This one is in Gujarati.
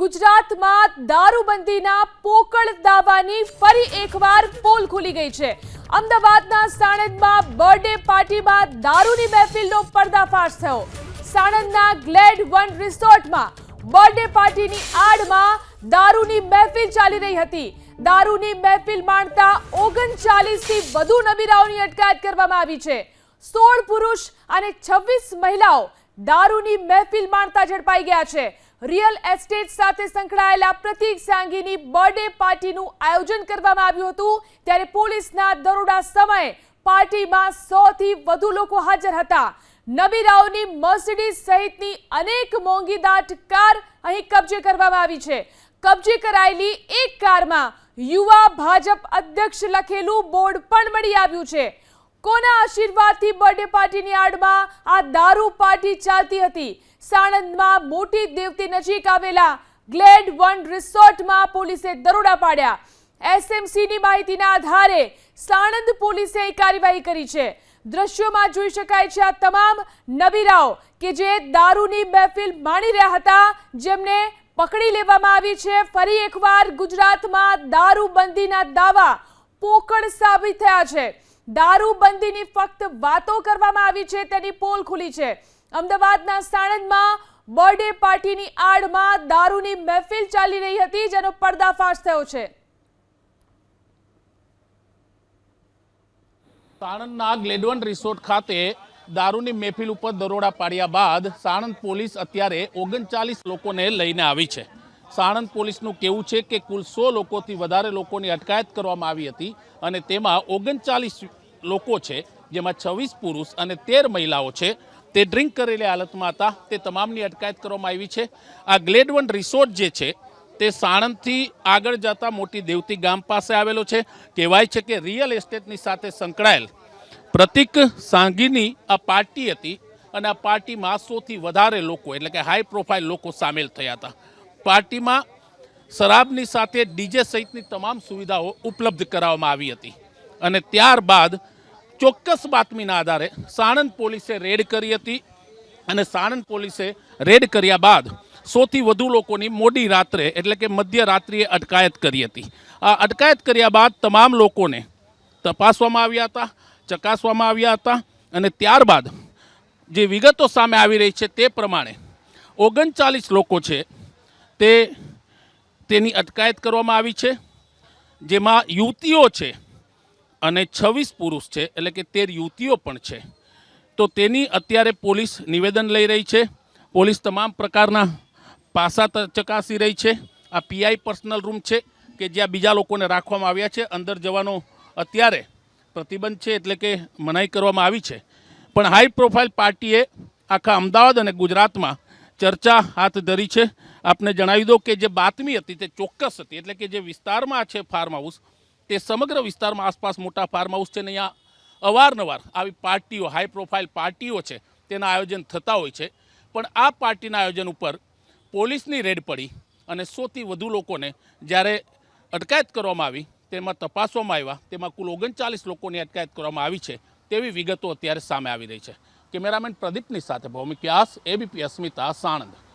ગુજરાતમાં દારૂબંધીના પોકળ દાવાની ફરી એકવાર પોલ ખુલી ગઈ છે. અમદાવાદના સાણંદમાં બર્થડે પાર્ટીમાં દારૂની મહેફિલનો પર્દાફાશ થયો. સાણંદના ગ્લેડ વન રિસોર્ટમાં બર્થડે પાર્ટીની આડમાં દારૂની મહેફિલ ચાલી રહી હતી. દારૂની મહેફિલ માણતા ઓગણચાલીસથી વધુ નબીરાઓની અટકાયત કરવામાં આવી છે. સોળ પુરુષ અને છવ્વીસ મહિલાઓ દારૂની મહેફિલ માણતા ઝડપાઈ ગયા છે. રિયલ એસ્ટેટ સાથે સંકળાયેલા પ્રતિક સાંગીની બર્થડે પાર્ટીનું આયોજન કરવામાં આવ્યું હતું. ત્યારે પોલીસના દરોડા સમયે પાર્ટીમાં સો થી વધુ લોકો હાજર હતા. નબીરાઓની મર્સિડીઝ સહિતની અનેક મોંઘીદાટ કાર અહીં કબજે કરવામાં આવી છે. કબજે કરાયેલી એક કારમાં યુવા ભાજપ અધ્યક્ષ લખેલું બોર્ડ પણ મળી આવ્યું છે. કોના આશીર્વાદથી બર્થડે પાર્ટીની આડમાં આ દારૂ પાર્ટી ચાલતી હતી. સાણંદમાં મોટી દેવતી નજીક આવેલા ગ્લેડ વન રિસોર્ટમાં પોલીસે દરોડા પાડ્યા. એસએમસીની માહિતીના આધારે સાણંદ પોલીસે કાર્યવાહી કરી છે. દ્રશ્યોમાં જોઈ શકાય છે આ તમામ નબીરાઓ કે જે દારૂની મહેફિલ માણી રહ્યા હતા, જેમને પકડી લેવામાં આવી છે. ફરી એકવાર ગુજરાતમાં દારૂબંધીના દાવા પોકળ સાબિત થયા છે. દારૂબંધીની ફક્ત વાતો કરવામાં આવી છે, તેની પોલ ખુલી છે. અમદાવાદના સાણંદમાં બર્થડે પાર્ટીની આડમાં દારૂની મહેફિલ ચાલી રહી હતી, જેનો પર્દાફાશ થયો છે. સાણંદના ગ્લેડવન રિસોર્ટ ખાતે દારૂની મહેફિલ ઉપર દરોડા પાડ્યા બાદ સાણંદ પોલીસ અત્યારે ઓગણચાલીસ લોકોને લઈને આવી છે. સાણંદ પોલીસનું કહેવું છે કે કુલ સો લોકોથી વધારે લોકોની અટકાયત કરવામાં આવી હતી અને તેમાં ઓગણચાલીસ લોકો છે, જેમાં છવ્વીસ પુરુષ અને તેર મહિલાઓ છે, તે ડ્રિંક કરેલી હાલતમાં હતા. તે તમામની અટકાયત કરવામાં આવી છે. આ ગ્લેડવન રિસોર્ટ જે છે, તે સાણંદથી આગળ જતા મોટી દેવતી ગામ પાસે આવેલો છે. કહેવાય છે કે રિયલ એસ્ટેટની સાથે સંકળાયેલ પ્રતિક સાંગીની આ પાર્ટી હતી અને આ પાર્ટીમાં સોથી વધારે લોકો, એટલે કે હાઈ પ્રોફાઇલ લોકો સામેલ થયા હતા. પાર્ટીમાં શરાબની સાથે ડીજે સહિતની તમામ સુવિધાઓ ઉપલબ્ધ કરાવવામાં આવી હતી. અને ત્યારબાદ ચોક્કસ બાતમીના આધારે સાણંદ પોલીસે રેડ કરી હતી અને સાણંદ પોલીસે રેડ કર્યા બાદ સોથી વધુ લોકોની મોડી રાત્રે એટલે કે મધ્યરાત્રિએ અટકાયત કરી હતી. આ અટકાયત કર્યા બાદ તમામ લોકોને તપાસવામાં આવ્યા હતા, ચકાસવામાં આવ્યા હતા અને ત્યારબાદ જે વિગતો સામે આવી રહી છે તે પ્રમાણે ઓગણચાલીસ લોકો છે તે તેની અટકાયત કરવામાં આવી છે, જેમાં યુવતીઓ છે અને છવ્વીસ પુરુષ છે, એટલે કે તેર યુવતીઓ પણ છે. તો તેની અત્યારે પોલીસ નિવેદન લઈ રહી છે. પોલીસ તમામ પ્રકારના પાસા ચકાસી રહી છે. આ પીઆઈ પર્સનલ રૂમ છે, કે જ્યાં બીજા લોકોને રાખવામાં આવ્યા છે. અંદર જવાનો અત્યારે પ્રતિબંધ છે, એટલે કે મનાઈ કરવામાં આવી છે. પણ હાઈ પ્રોફાઇલ પાર્ટીએ આખા અમદાવાદ અને ગુજરાતમાં ચર્ચા હાથ ધરી છે. આપને જણાવી દો કે જે બાતમી હતી તે ચોક્કસ હતી, એટલે કે જે વિસ્તારમાં છે ફાર્મ હાઉસ તે સમગ્ર વિસ્તારમાં આસપાસ મોટા ફાર્મ હાઉસ છે ને અહીંયા અવારનવાર આવી પાર્ટીઓ હાઈ પ્રોફાઇલ પાર્ટીઓ છે, તેના આયોજન થતા હોય છે. પણ આ પાર્ટીના આયોજન ઉપર પોલીસની રેડ પડી અને સોથી વધુ લોકોને જ્યારે અટકાયત કરવામાં આવી, તેમાં તપાસવામાં આવ્યા, તેમાં કુલ ઓગણચાલીસ લોકોની અટકાયત કરવામાં આવી છે, તેવી વિગતો અત્યારે સામે આવી રહી છે. કેમેરામેન પ્રદીપની સાથે ભૌમિક વ્યાસ એબીપી અસ્મિતા સાણંદ.